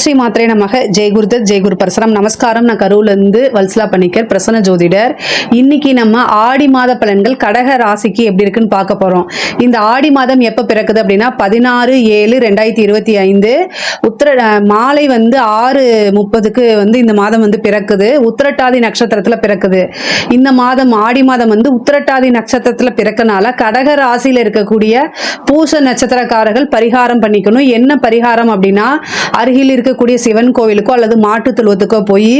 ஸ்ரீ மாத்திரை நமக. ஜெயகுருதத் ஜெய்குரு பரசரம். நமஸ்காரம். நான் கரூர்லேருந்து வல்சலா பண்ணிக்கர் பிரசன்ன ஜோதிடர். இன்னைக்கு நம்ம ஆடி மாத பலன்கள் கடக ராசிக்கு எப்படி இருக்குன்னு பார்க்க போகிறோம் இந்த ஆடி மாதம் எப்போ பிறக்குது அப்படின்னா பதினாறு ஏழு ரெண்டாயிரத்தி இருபத்தி ஐந்து. உத்திர மாலை வந்து ஆறு முப்பதுக்கு வந்து இந்த மாதம் வந்து பிறக்குது. உத்திரட்டாதி நட்சத்திரத்தில் பிறக்குது. இந்த மாதம் ஆடி மாதம் வந்து உத்திரட்டாதி நட்சத்திரத்தில் பிறக்கனால கடக ராசியில் இருக்கக்கூடிய பூச நட்சத்திரக்காரர்கள் பரிகாரம் பண்ணிக்கணும். என்ன பரிகாரம் அப்படின்னா அருகில் இருக்கக்கூடிய சிவன் கோவிலுக்கோ அல்லது மாட்டு தொழுவத்துக்கோ போய்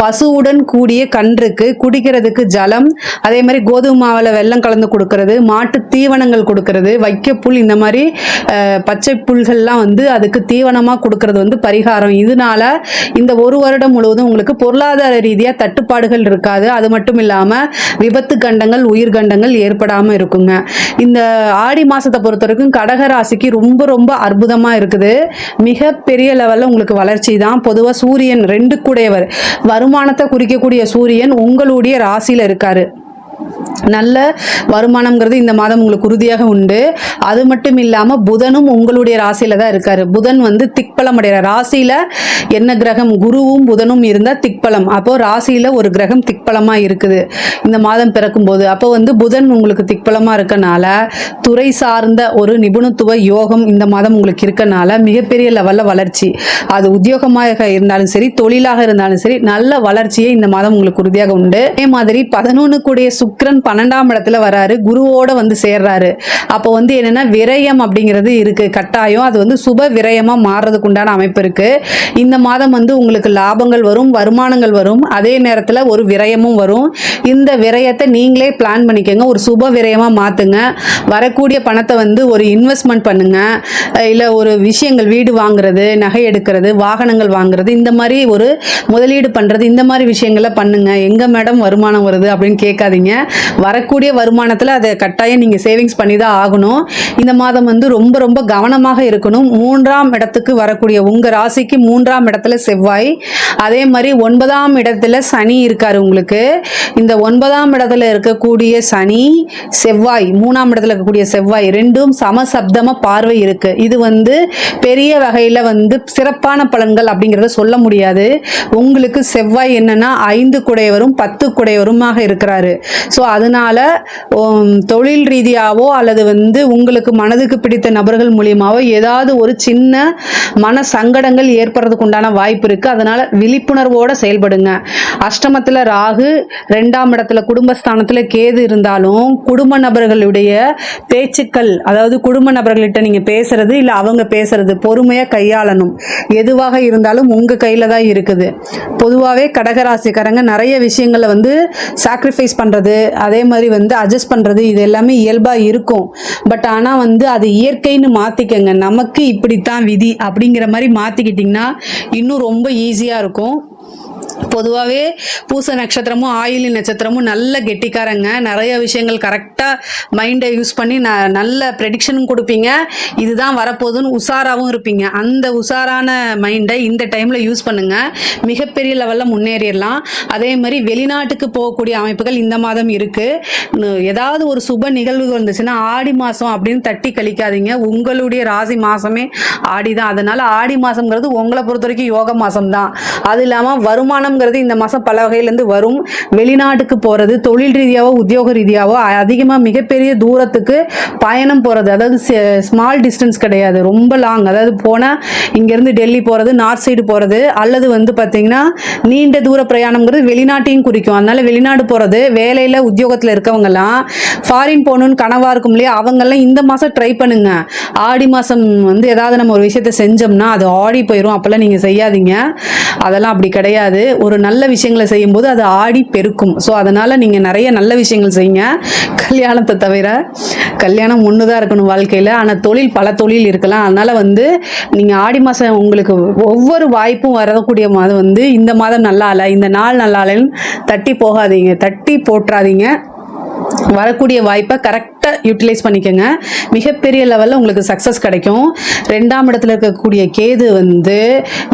பசுவுடன் கூடிய கன்றுக்கு குடிக்கிறதுக்கு ஜலம் அதே மாதிரி கோதுமை மாவில் வெள்ளம் கலந்து கொடுக்கறது மாட்டு தீவனங்கள் கொடுக்கறது வைக்கப்புல் இந்த மாதிரி பச்சை புல்கள்லாம் வந்து அதுக்கு தீவனமாக கொடுக்கறது வந்து பரிகாரம். இதனால இந்த ஒரு வருடம் முழுவதும் உங்களுக்கு பொருளாதார ரீதியாக தட்டுப்பாடுகள் இருக்காது. அது மட்டும் இல்லாமல் விபத்து கண்டங்கள் உயிர் கண்டங்கள் ஏற்படாமல் இருக்குங்க. இந்த ஆடி மாசத்தை பொறுத்த வரைக்கும் கடகராசிக்கு ரொம்ப ரொம்ப அற்புதமா இருக்குது. மிகப்பெரிய லெவலில் உங்களுக்கு வளர்ச்சி தான் பொதுவாக சூரியன் ரெண்டு கூடையவர். வருமானத்தை குறிக்கக்கூடிய சூரியன் உங்களுடைய ராசியில் இருக்காரு. நல்ல வருமானம்ங்கிறது இந்த மாதம் உங்களுக்கு உறுதியாக உண்டு. அது மட்டும் இல்லாமல் புதனும் உங்களுடைய ராசியில தான் இருக்காரு. புதன் வந்து திக்பலம் அடைகிற ராசியில என்ன கிரகம்? குருவும் புதனும் இருந்தால் திக்பலம். அப்போ ராசியில ஒரு கிரகம் திக்பலமா இருக்குது. இந்த மாதம் பிறக்கும்போது. அப்போ வந்து புதன் உங்களுக்கு திக்பலமா இருக்கனால துறை சார்ந்த ஒரு நிபுணத்துவ யோகம் இந்த மாதம் உங்களுக்கு இருக்கனால மிகப்பெரிய லெவலில் வளர்ச்சி. அது உத்தியோகமாக இருந்தாலும் சரி தொழிலாக இருந்தாலும் சரி நல்ல வளர்ச்சியை இந்த மாதம் உங்களுக்கு உறுதியாக உண்டு. அதே மாதிரி பதினொன்று கூடிய சுக்ரன் பன்னெண்டாம் இடத்துல வராரு குருவோட வந்து சேர்றாரு. அப்போ வந்து என்னன்னா விரயம் அப்படிங்கிறது இருக்கு கட்டாயம். அது வந்து சுப விரயமா மாறுறதுக்கு உண்டான அமைப்பு இருக்கு. இந்த மாதம் வந்து உங்களுக்கு லாபங்கள் வரும் வருமானங்கள் வரும். அதே நேரத்தில் ஒரு விரயமும் வரும். இந்த விரயத்தை நீங்களே பிளான் பண்ணிக்கோங்க. ஒரு சுப விரயமா மாத்துங்க. வரக்கூடிய பணத்தை வந்து ஒரு இன்வெஸ்ட்மெண்ட் பண்ணுங்க. இல்லை ஒரு விஷயங்கள் வீடு வாங்குறது நகை எடுக்கிறது வாகனங்கள் வாங்குறது இந்த மாதிரி ஒரு முதலீடு பண்ணுறது இந்த மாதிரி விஷயங்களை பண்ணுங்க. எங்க மேடம் வருமானம் வருது அப்படின்னு கேட்காதீங்க. வரக்கூடிய வருமானத்தில் அதை கட்டாயம் நீங்கள் சேவிங்ஸ் பண்ணி தான் ஆகணும். இந்த மாதம் வந்து ரொம்ப ரொம்ப கவனமாக இருக்கணும். மூன்றாம் இடத்துக்கு வரக்கூடிய உங்கள் ராசிக்கு மூன்றாம் இடத்துல செவ்வாய். அதே மாதிரி ஒன்பதாம் இடத்துல சனி இருக்காரு உங்களுக்கு. இந்த ஒன்பதாம் இடத்துல இருக்கக்கூடிய சனி செவ்வாய் மூணாம் இடத்துல இருக்கக்கூடிய செவ்வாய் ரெண்டும் சமசப்தமாக பார்வை இருக்கு. இது வந்து பெரிய வகையில் வந்து சிறப்பான பலன்கள் அப்படிங்கிறத சொல்ல முடியாது. உங்களுக்கு செவ்வாய் என்னன்னா ஐந்து குடையவரும் பத்து குடையவருமாக இருக்கிறாரு. ஸோ அதனால தொழில் ரீதியாகவோ அல்லது வந்து உங்களுக்கு மனதுக்கு பிடித்த நபர்கள் மூலியமாகவோ ஏதாவது ஒரு சின்ன மன சங்கடங்கள் ஏற்படுறதுக்கு உண்டான வாய்ப்பு இருக்குது அதனால விழிப்புணர்வோடு செயல்படுங்க. அஷ்டமத்தில் ராகு ரெண்டாம் இடத்துல குடும்பஸ்தானத்தில் கேது இருந்தாலும் குடும்ப நபர்களுடைய பேச்சுக்கள் அதாவது குடும்ப நபர்கள்கிட்ட நீங்கள் பேசுறது இல்லை அவங்க பேசுறது பொறுமையாக கையாளணும். எதுவாக இருந்தாலும் உங்கள் கையில் தான் இருக்குது. பொதுவாகவே கடகராசிக்காரங்க நிறைய விஷயங்களை வந்து சாக்ரிஃபைஸ் பண்ணுறது அதே மாதிரி வந்து அட்ஜஸ்ட் பண்ணுறது இது எல்லாமே இயல்பாக இருக்கும். பட் ஆனால் வந்து அது இயற்கைன்னு மாற்றிக்கங்க நமக்கு இப்படித்தான் விதி அப்படிங்கிற மாதிரி மாற்றிக்கிட்டிங்கன்னா இன்னும் ரொம்ப ஈஸியாக இருக்கும். பொதுவாகவே பூச நட்சத்திரமும் ஆயிலி நட்சத்திரமும் நல்ல கெட்டிக்காரங்க. நிறைய விஷயங்கள் கரெக்டாக மைண்டை யூஸ் பண்ணி ந நல்ல ப்ரெடிக்ஷனும் கொடுப்பீங்க. இதுதான் வரப்போகுதுன்னு உஷாராகவும் இருப்பீங்க. அந்த உஷாரான மைண்டை இந்த டைமில் யூஸ் பண்ணுங்கள் மிகப்பெரிய லெவலில் முன்னேறிடலாம். அதே மாதிரி வெளிநாட்டுக்கு போகக்கூடிய அமைப்புகள் இந்த மாதம் இருக்குது ஏதாவது ஒரு சுப நிகழ்வுகள் இருந்துச்சுன்னா ஆடி மாதம் அப்படின்னு தட்டி கழிக்காதீங்க. உங்களுடைய ராசி மாதமே ஆடி தான் அதனால் ஆடி மாதம்ங்கிறது உங்களை பொறுத்த வரைக்கும் யோக மாதம் தான் அது இல்லாமல் வருமானம்ங்கிறது இந்த மாதம் பல வகையிலேருந்து வரும். வெளிநாட்டுக்கு போகிறது தொழில் ரீதியாவோ உத்தியோக ரீதியாவோ அதிகமாக மிகப்பெரிய தூரத்துக்கு பயணம் போகிறது அதாவது ஸ்மால் டிஸ்டன்ஸ் கிடையாது. ரொம்ப லாங் அதாவது போனால் இங்கேருந்து டெல்லி போகிறது நார்த் சைடு போகிறது அல்லது வந்து பார்த்திங்கன்னா நீண்ட தூர பிரயாணம்ங்கிறது வெளிநாட்டையும் குறிக்கும். அதனால் வெளிநாடு போகிறது வேலையில் உத்தியோகத்தில் இருக்கவங்கெல்லாம் ஃபாரின் போகணுன்னு கனவாக இருக்கும் இல்லையா அவங்கெல்லாம் இந்த மாதம் ட்ரை பண்ணுங்க. ஆடி மாதம் வந்து ஏதாவது நம்ம ஒரு விஷயத்த செஞ்சோம்னா அது ஆடி போயிடும் அப்போல்லாம் நீங்கள் செய்யாதீங்க. அதெல்லாம் அப்படி கிடையாது. ஒரு நல்ல விஷயங்களை செய்யும்போது அது ஆடி பெருக்கும். ஸோ அதனால் நீங்கள் நிறைய நல்ல விஷயங்கள் செய்யுங்க. கல்யாணத்தை தவிர கல்யாணம் ஒன்று தான் இருக்கணும் வாழ்க்கையில். ஆனால் தொழில் பல தொழில் இருக்கலாம். அதனால் வந்து நீங்கள் ஆடி மாதம் உங்களுக்கு ஒவ்வொரு வாய்ப்பும் வரக்கூடிய மாதம் வந்து இந்த மாதம் நல்லா இல்லை இந்த நாள் நல்லா இல்லைன்னு தட்டி போகாதீங்க. தட்டி போட்டுறாதீங்க வரக்கூடிய வாய்ப்பை கரெக்ட் கரெக்டாக யூட்டிலைஸ் பண்ணிக்கோங்க. மிகப்பெரிய லெவலில் உங்களுக்கு சக்ஸஸ் கிடைக்கும். ரெண்டாம் இடத்துல இருக்கக்கூடிய கேது வந்து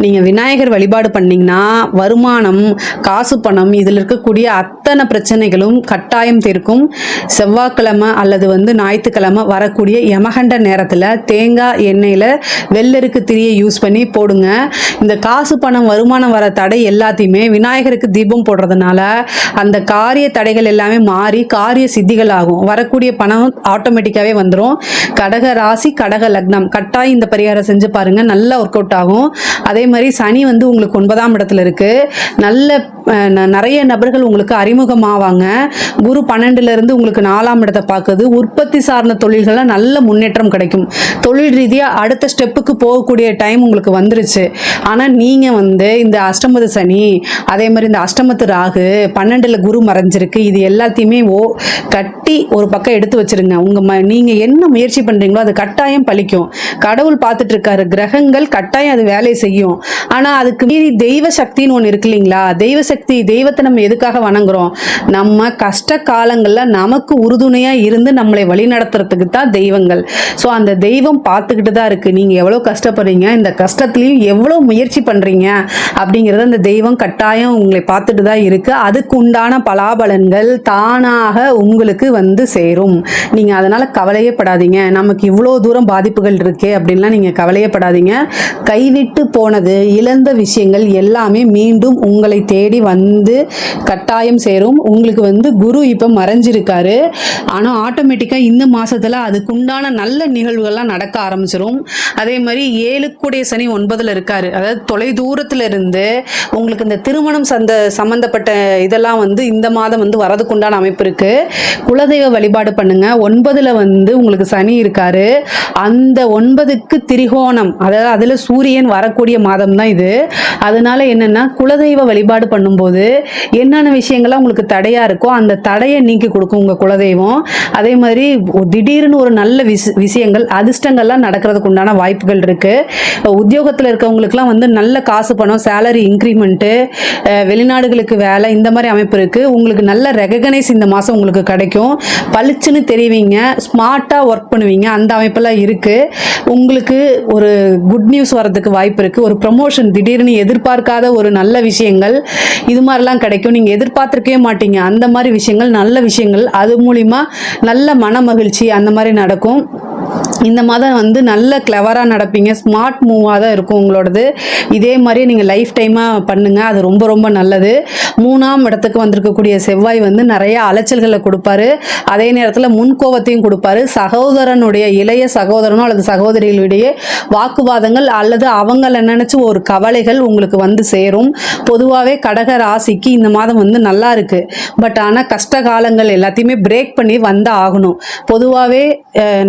நீங்கள் விநாயகர் வழிபாடு பண்ணிங்கன்னா வருமானம் காசு பணம் இதில் இருக்கக்கூடிய அத்தனை பிரச்சனைகளும் கட்டாயம் தீர்க்கும். செவ்வாய்க்கிழமை அல்லது வந்து ஞாயிற்றுக்கிழமை வரக்கூடிய யமகண்ட நேரத்தில் தேங்காய் எண்ணெயில் வெள்ளருக்கு திரியை யூஸ் பண்ணி போடுங்க. இந்த காசு பணம் வருமானம் வர தடை எல்லாத்தையுமே விநாயகருக்கு தீபம் போடுறதுனால அந்த காரிய தடைகள் எல்லாமே மாறி காரிய சித்திகள் ஆகும் வரக்கூடிய பணம் ஆட்டோமேட்டிக்காகவே வந்துடும் கடக ராசி கடக லக்னம். கட்டாயம் இந்த பரிகாரம் செஞ்சு பாருங்க. நல்லா ஒர்க் அவுட் ஆகும். அதே மாதிரி சனி வந்து உங்களுக்கு ஒன்பதாம் இடத்துல இருக்கு. நல்ல நிறைய நபர்கள் உங்களுக்கு அறிமுகமாவாங்க. குரு பன்னெண்டுல இருந்து உங்களுக்கு நாலாம் இடத்தை பார்க்குது. உற்பத்தி சார்ந்த தொழில்களில் நல்ல முன்னேற்றம் கிடைக்கும். தொழில் ரீதியாக அடுத்த ஸ்டெப்புக்கு போகக்கூடிய டைம் உங்களுக்கு வந்துருச்சு. ஆனால் நீங்கள் வந்து இந்த அஷ்டமது சனி அதே மாதிரி இந்த அஷ்டமத்து ராகு பன்னெண்டுல குரு மறைஞ்சிருக்கு. இது எல்லாத்தையுமே ஓ கட்டி ஒரு பக்கம் எடுத்து வச்சு வச்சிருங்க உங்க நீங்க நீங்கள் என்ன முயற்சி பண்ணுறீங்களோ அது கட்டாயம் பலிக்கும். கடவுள் பார்த்துட்டு இருக்காரு கிரகங்கள் கட்டாயம் அது வேலையை செய்யும். ஆனால் அதுக்கு மீறி தெய்வ சக்தின்னு ஒன்று இருக்கு இல்லைங்களா? தெய்வ சக்தி தெய்வத்தை நம்ம எதுக்காக வணங்குறோம்? நம்ம கஷ்ட காலங்களில் நமக்கு உறுதுணையாக இருந்து நம்மளை வழி நடத்துறதுக்கு தான் தெய்வங்கள். ஸோ அந்த தெய்வம் பார்த்துக்கிட்டு தான் இருக்குது நீங்கள் எவ்வளோ கஷ்டப்படுறீங்க? இந்த கஷ்டத்துலையும் எவ்வளோ முயற்சி பண்ணுறீங்க அப்படிங்கிறத அந்த தெய்வம் கட்டாயம் உங்களை பார்த்துட்டு தான் இருக்குது அதுக்கு உண்டான பலாபலன்கள் தானாக உங்களுக்கு வந்து சேரும். நீங்கள் அதனால் கவலையே படாதீங்க. நமக்கு இவ்வளோ தூரம் பாதிப்புகள் இருக்கே அப்படின்லாம் நீங்கள் கவலையே படாதீங்க. கைவிட்டு போனது இழந்த விஷயங்கள் எல்லாமே மீண்டும் உங்களை தேடி வந்து கட்டாயம் சேரும். உங்களுக்கு வந்து குரு இப்போ மறைஞ்சிருக்காரு. ஆனால் ஆட்டோமேட்டிக்காக இந்த மாசத்துல அதுக்குண்டான நல்ல நிகழ்வுகள்லாம் நடக்க ஆரம்பிச்சிரும். அதே மாதிரி ஏழுக்குடைய சனி ஒன்பதுல இருக்காரு. அதாவது தொலை தூரத்தில் இருந்து உங்களுக்கு இந்த திருமணம் சந்த சம்மந்தப்பட்ட இதெல்லாம் வந்து இந்த மாதம் வந்து வரதுக்குண்டான அமைப்பு இருக்கு. குலதெய்வ வழிபாடு பாருங்க ஒன்பதுல வந்து உங்களுக்கு சனி இருக்காரு. அந்த ஒன்பதுக்கு திரிகோணம் அதாவது அதுல சூரியன் வரக்கூடிய மாதம் தான் இது. அதனால என்னன்னா குலதெய்வ வழிபாடு பண்ணும்போது என்னென்ன விஷயங்கள்லாம் உங்களுக்கு தடையா இருக்கோ அந்த தடையை நீக்கி கொடுக்கும் உங்க குலதெய்வம். அதே மாதிரி திடீர்னு ஒரு நல்ல விஷ விஷயங்கள் அதிர்ஷ்டங்கள்லாம் நடக்கிறதுக்கு உண்டான வாய்ப்புகள் இருக்கு. உத்தியோகத்தில் இருக்கவங்களுக்குலாம் வந்து நல்ல காசு பணம் சேலரி இன்க்ரிமெண்ட்டு வெளிநாடுகளுக்கு வேலை இந்த மாதிரி அமைப்பு இருக்கு. உங்களுக்கு நல்ல ரெகனைஸ் இந்த மாதம் உங்களுக்கு கிடைக்கும். பளிச்சுன்னு தெரிவிங்க ஸ்மார்ட்டாக ஒர்க் பண்ணுவீங்க. அந்த அமைப்பெல்லாம் இருக்குது உங்களுக்கு ஒரு குட் நியூஸ் வரதுக்கு வாய்ப்பு இருக்குது ஒரு ப்ரமோஷன் திடீர்னு எதிர்பார்க்காத ஒரு நல்ல விஷயங்கள் இது மாதிரிலாம் கிடைக்கும். நீங்கள் எதிர்பார்த்துருக்கவே மாட்டீங்க. அந்த மாதிரி விஷயங்கள் நல்ல விஷயங்கள் அது மூலிமா நல்ல மன மகிழ்ச்சி அந்த மாதிரி நடக்கும். இந்த மாதம் வந்து நல்ல கிளவராக நடப்பீங்க. ஸ்மார்ட் மூவாக தான் இருக்கும் உங்களோடது. இதே மாதிரி நீங்கள் லைஃப் டைமாக பண்ணுங்கள் அது ரொம்ப ரொம்ப நல்லது. மூணாம் இடத்துக்கு வந்திருக்கக்கூடிய செவ்வாய் வந்து நிறைய அலைச்சல்களை கொடுப்பாரு. அதே நேரத்தில் முன்கோபத்தையும் கொடுப்பாரு. சகோதரனுடைய இளைய சகோதரனோ அல்லது சகோதரிகளிடையே வாக்குவாதங்கள் அல்லது அவங்கள நினச்சி ஒரு கவலைகள் உங்களுக்கு வந்து சேரும். பொதுவாகவே கடக ராசிக்கு இந்த மாதம் வந்து நல்லா இருக்குது பட் ஆனால் கஷ்ட காலங்கள் எல்லாத்தையுமே பிரேக் பண்ணி வந்து ஆகணும். பொதுவாகவே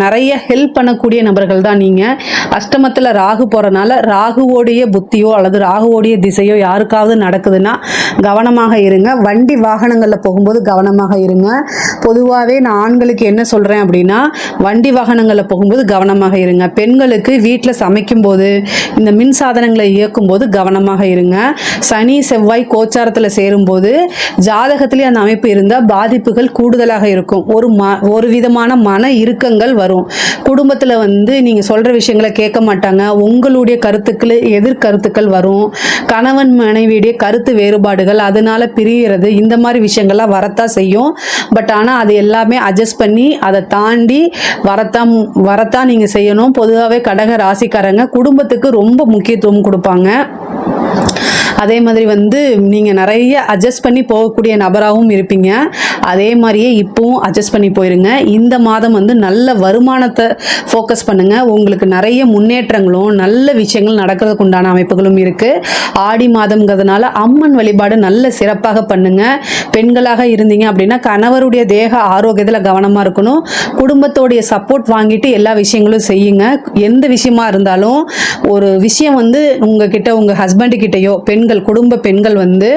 நிறைய ஹெல்ப் பண்ணக்கூடிய நபர்கள் தான் நீங்கள் அஷ்டமத்தில் ராகு போகிறனால ராகுவோடைய புத்தியோ அல்லது ராகுவோடைய திசையோ யாருக்காவது நடக்குதுன்னா கவனமாக இருங்க. வண்டி வாகனங்களில் போகும்போது கவனமாக இருங்க. பொதுவாகவே நான் ஆண்களுக்கு என்ன சொல்கிறேன் அப்படின்னா வண்டி வாகனங்களில் போகும்போது கவனமாக இருங்க. பெண்களுக்கு வீட்டில் சமைக்கும்போது இந்த மின் சாதனங்களை இயக்கும்போது கவனமாக இருங்க. சனி செவ்வாய் கோச்சாரத்தில் சேரும்போது ஜாதகத்திலே அந்த அமைப்பு இருந்தால் பாதிப்புகள் கூடுதலாக இருக்கும். ஒரு ம ஒரு விதமான மன இறுக்கங்கள் வரும். குடும்பத்தில் வந்து நீங்கள் சொல்கிற விஷயங்களை கேட்க மாட்டாங்க. உங்களுடைய கருத்துக்கள் எதிர்கருத்துக்கள் வரும். கணவன் மனைவியுடைய கருத்து வேறுபாடுகள் அதனால் பிரிகிறது இந்த மாதிரி விஷயங்கள்லாம் வரத்தான் செய்யும். பட் ஆனால் அது எல்லாமே அட்ஜஸ்ட் பண்ணி அதை தாண்டி வரத்தான் வரத்தான் நீங்கள் செய்யணும். பொதுவாகவே கடக ராசிக்காரங்க குடும்பத்துக்கு ரொம்ப முக்கியத்துவம் கொடுப்பாங்க. அதே மாதிரி வந்து நீங்கள் நிறைய அட்ஜஸ்ட் பண்ணி போகக்கூடிய நபராகவும் இருப்பீங்க. அதே மாதிரியே இப்போவும் அட்ஜஸ்ட் பண்ணி போயிருங்க. இந்த மாதம் வந்து நல்ல வருமானத்தை ஃபோக்கஸ் பண்ணுங்கள் உங்களுக்கு நிறைய முன்னேற்றங்களும் நல்ல விஷயங்கள் நடக்கிறதுக்கு உண்டான அமைப்புகளும் இருக்குது ஆடி மாதம்ங்கிறதுனால அம்மன் வழிபாடு நல்ல சிறப்பாக பண்ணுங்கள் பெண்களாக இருந்தீங்க அப்படின்னா கணவருடைய தேக ஆரோக்கியத்தில் கவனமாக இருக்கணும். குடும்பத்தோடைய சப்போர்ட் வாங்கிட்டு எல்லா விஷயங்களும் செய்யுங்க. எந்த விஷயமா இருந்தாலும் ஒரு விஷயம் வந்து உங்ககிட்ட உங்கள் ஹஸ்பண்டு கிட்டேயோ பெண்கள் குடும்ப பெண்கள் வந்து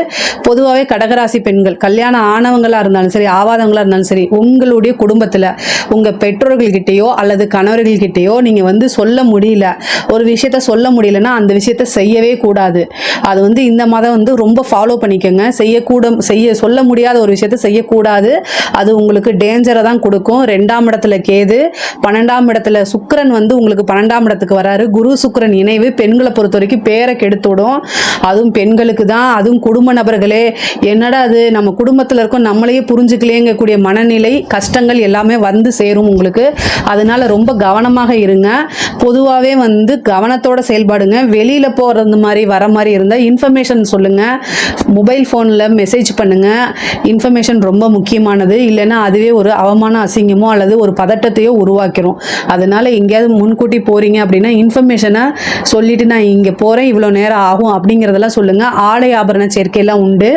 பொதுவாகவே கடகராசி பெண்கள் கல்யாணம் ஆனவங்களாக இருந்தாலும் சரி ஆவாதவங்களாக இருந்தாலும் சரி உங்களுடைய குடும்பத்தில் உங்கள் பெற்றோர்கள்கிட்டயோ அல்லது கணவர்கள்கிட்டயோ நீங்கள் வந்து சொல்ல முடியல. ஒரு விஷயத்த சொல்ல முடியலன்னா அந்த விஷயத்த செய்யவே கூடாது. அது வந்து இந்த மாதம் வந்து ரொம்ப ஃபாலோ பண்ணிக்கோங்க. செய்யக்கூட செய்ய சொல்ல முடியாத ஒரு விஷயத்த செய்யக்கூடாது. அது உங்களுக்கு டேஞ்சரை தான் கொடுக்கும். ரெண்டாம் இடத்துல கேது பன்னெண்டாம் இடத்துல சுக்கரன் வந்து உங்களுக்கு பன்னெண்டாம் இடத்துக்கு வராரு. குரு சுக்கரன் நினைவு பெண்களை பொறுத்த வரைக்கும் பேரை கெடுத்துடும் அதுவும் பெண்களுக்கு தான் அதுவும் குடும்ப நபர்களே. என்னடா அது? நம்ம குடும்பத்தில் இருக்கோம். நம்மளையே புரிஞ்சுக்கலேங்கக்கூடிய மனநிலை கஷ்டங்கள் எல்லாமே வந்து சேரும் உங்களுக்கு. அதனால ரொம்ப கவனமாக இருங்க. பொதுவாகவே வந்து கவனத்தோட செயல்பாடுங்க. வெளியில் போகிறது மாதிரி வர மாதிரி இருந்தால் இன்ஃபர்மேஷன் சொல்லுங்கள் மொபைல் ஃபோனில் மெசேஜ் பண்ணுங்கள் இன்ஃபர்மேஷன் ரொம்ப முக்கியமானது. இல்லைன்னா அதுவே ஒரு அவமான அசிங்கமோ அல்லது ஒரு பதட்டத்தையோ உருவாக்கிரும். அதனால் எங்கேயாவது முன்கூட்டி போகிறீங்க அப்படின்னா இன்ஃபர்மேஷனை சொல்லிட்டு நான் இங்கே போகிறேன் இவ்வளோ நேரம் ஆகும் அப்படிங்கிறதெல்லாம் சொல்லுங்கள் ஆடை ஆபரண சேர்க்கையெல்லாம் உண்டு.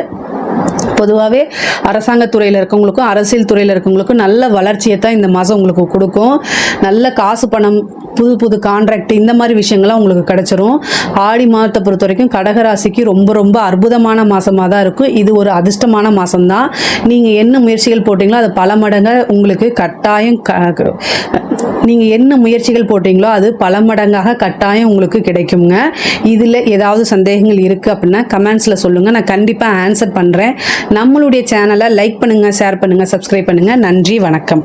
பொதுவாகவே அரசாங்கத்துறையில் இருக்கவங்களுக்கும் அரசியல் துறையில் இருக்கவங்களுக்கும் நல்ல வளர்ச்சியை தான் இந்த மாதம் உங்களுக்கு கொடுக்கும். நல்ல காசு பணம் புது புது கான்ட்ராக்ட் இந்த மாதிரி விஷயங்கள்லாம் உங்களுக்கு கிடைச்சிரும். ஆடி மாதத்தை பொறுத்த வரைக்கும் கடகராசிக்கு ரொம்ப ரொம்ப அற்புதமான மாதமாக தான் இருக்கும். இது ஒரு அதிர்ஷ்டமான மாதம்தான் நீங்கள் என்ன முயற்சிகள் போட்டிங்களோ அது பல மடங்கு உங்களுக்கு கட்டாயம் க நீங்கள் என்ன முயற்சிகள் போட்டிங்களோ அது பல மடங்காக கட்டாயம் உங்களுக்கு கிடைக்குங்க. இதில் ஏதாவது சந்தேகங்கள் இருக்குது அப்படின்னா கமெண்ட்ஸில் சொல்லுங்கள் நான் கண்டிப்பாக ஆன்சர் பண்ணுறேன் நம்மளுடைய சேனலை லைக் பண்ணுங்கள் ஷேர் பண்ணுங்கள் சப்ஸ்கிரைப் பண்ணுங்கள் நன்றி வணக்கம்.